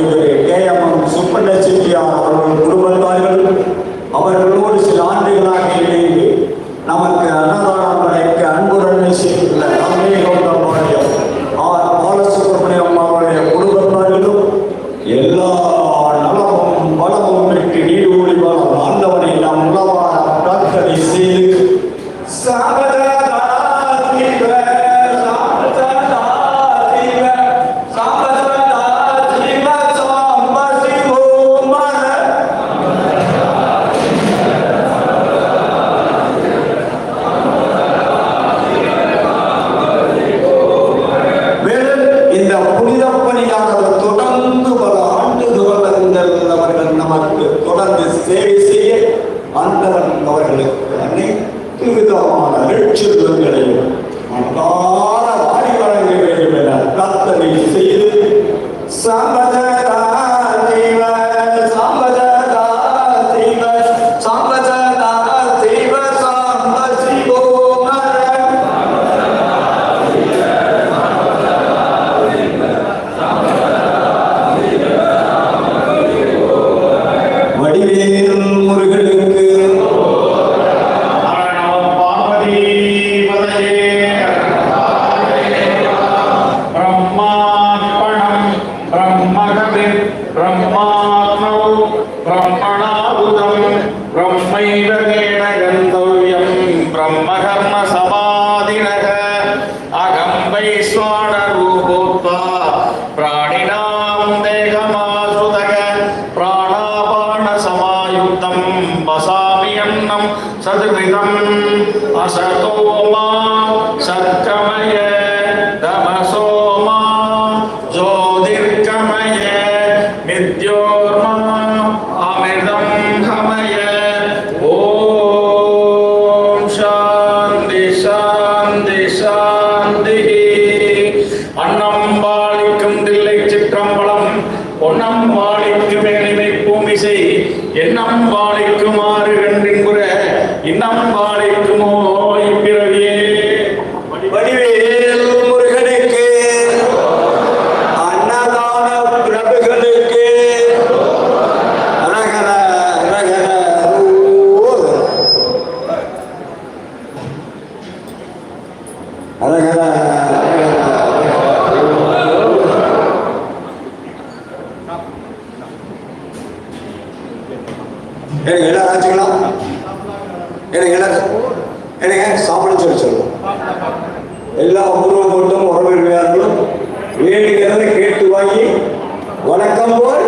திரு K M M Subbulakshmi அவர்கள் குடும்பத்தார்கள் அவர்களோடு சில ஆண்டுகளாக விதமான நெற்செல்வங்களையும் மனதார வாடி வழங்க வேண்டும் என பிரார்த்தனை செய்து சம்பதா பிரம்மாத்மௌ பிரம்மணாபுதம் பிரம்மைவ கேண கந்தவ்யம் பிரம்மகர்ம சமாதினக அகம் வைஸ்வான ரூபோத்வா பிராணினாம் தேகமாசுதக பிராணாபான சமாயுக்தம் வசாமி அன்னம் சதுவிதம் அன்னம் தில்லை சிற்றம்பலம். பொன்னம் வாழிக்கு மேலிமை பூமிசை எண்ணம் வாழிக்குமாறு கண்டின்புற இன்னம் வாழிக்குமோ இப்பிறவியே. வடிவேல் முருகனுக்கு அன்னதான பிரபுகளுக்கு. ரகர ரகர ரூ. ரகர எனக்கு என்ன ஆச்சுங்களா எனக்கு என்ன எனக்கு சாப்பிட சொல்லி சொல்லுவோம். எல்லா பூர்வ கூட்டம் உறவினர்களும் வேண்டுகிறதை கேட்டு வாங்கி வணக்கம் போல்